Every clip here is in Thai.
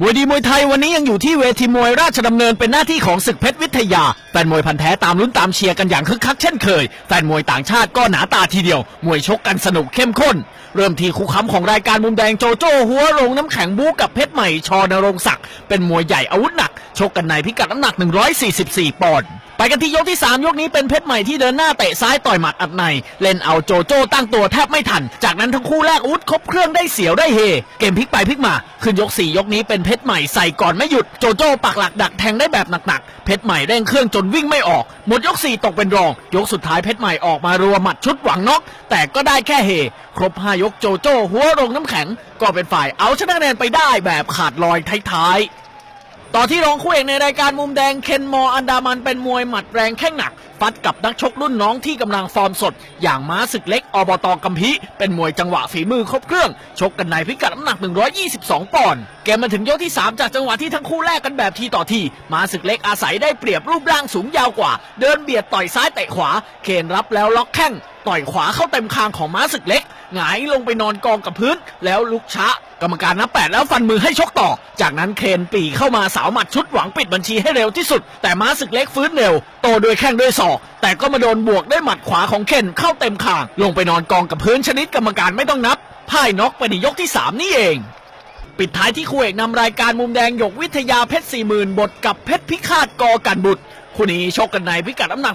มวยดีมวยไทยวันนี้ยังอยู่ที่เวทีมวยราชดำเนินเป็นหน้าที่ของศึกเพชรวิทยา แฟนมวยพันแท้ตามลุ้นตามเชียร์กันอย่างคึกคักเช่นเคย แฟนมวยต่างชาติก็หนาตาทีเดียว มวยชกกันสนุกเข้มข้น เริ่มที่คู่ค้ำของรายการมุมแดงโจโจ้หัวโรงน้ำแข็งบู๊กับเพชรใหม่ชอนรงศักดิ์เป็นมวยใหญ่อาวุธหนัก ชกกันในพิกัดน้ำหนัก 144 ปอนด์ไปกันที่ยกที่ 3 ยกนี้เป็นเพชรใหม่ที่เดินหน้าเตะซ้ายต่อยหมัดอัดใน เล่นเอาโจโจ้ตั้งตัวแทบไม่ทัน จากนั้นทั้งคู่แลกอาวุธครบเครื่องได้เสียวได้เฮ เกมพลิกไปพลิกมา ขึ้นยก 4 ยกนี้เป็นเพชรใหม่ใส่ก่อนไม่หยุดโจโจ้ปักหลักดักแทงได้แบบหนักๆเพชรใหม่เร่งเครื่องจนวิ่งไม่ออก หมดยก 4 ตกเป็นรอง ยกสุดท้ายเพชรใหม่ออกมารัวหมัดชุดหวังน็อกแต่ก็ได้แค่เฮครบ5ยกโจโจ้หัวโรงน้ำแข็ง ก็เป็นฝ่ายเอาชนะคะแนนไปได้แบบขาดลอยท้ายๆ ต่อที่รองคู่เอกในรายการมุมแดงเคนมออันดามันเป็นมวยหมัดแรงแข้งหนัก ฟัดกับนักชกรุ่นน้องที่กำลังฟอร์มสด อย่างม้าศึกเล็กอบตกัมพีเป็นมวยจังหวะฝีมือครบเครื่อง ชกกันในพิกัดน้ำหนัก 122 ปอนด์เกมมาถึงยกที่ 3 จากจังหวะที่ทั้งคู่แลกกันแบบทีต่อทีม้าศึกเล็กอาศัยได้เปรียบรูปร่างสูงยาวกว่า เดินเบียดต่อยซ้ายเตะขวา เคนรับแล้วล็อกแข้ง ต่อยขวาเข้าเต็มคางของม้าศึกเล็ก หงายลงไปนอนกองกับพื้น แล้วลุกช้ากรรมการนับแปดแล้วฟันมือให้ชกต่อ จากนั้นเคนปีเข้ามาสาวหมัดชุดหวังปิดบัญชีให้เร็วที่สุด แต่ม้าศึกเล็กฟื้นเร็ว โตด้วยแข้งด้วยศอก แต่ก็มาโดนบวกด้วยหมัดขวาของเคนเข้าเต็มคาง ลงไปนอนกองกับพื้นชนิดกรรมการไม่ต้องนับพ่ายน็อกไปในยกที่สามนี่เองปิดท้ายที่คู่เอกนำรายการมุมแดงหยกวิทยาเพชรสี่หมื่นบทกับเพชรพิฆาตกอกันบุตร คู่นี้ชกกันในพิกัดน้ำหนัก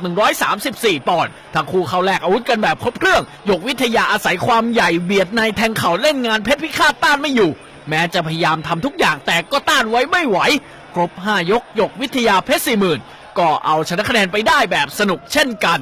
134 ปอนด์ทั้งคู่เข้าแลกอาวุธกันแบบครบเครื่องหยกวิทยาอาศัยความใหญ่เบียดในแทงเข่าเล่นงานเพชรพิฆาตต้านไม่อยู่ แม้จะพยายามทำทุกอย่างแต่ก็ต้านไว้ไม่ไหว ครบ 5 ยกหยกวิทยาเพชรสี่หมื่นก็เอาชนะคะแนนไปได้แบบสนุกเช่นกัน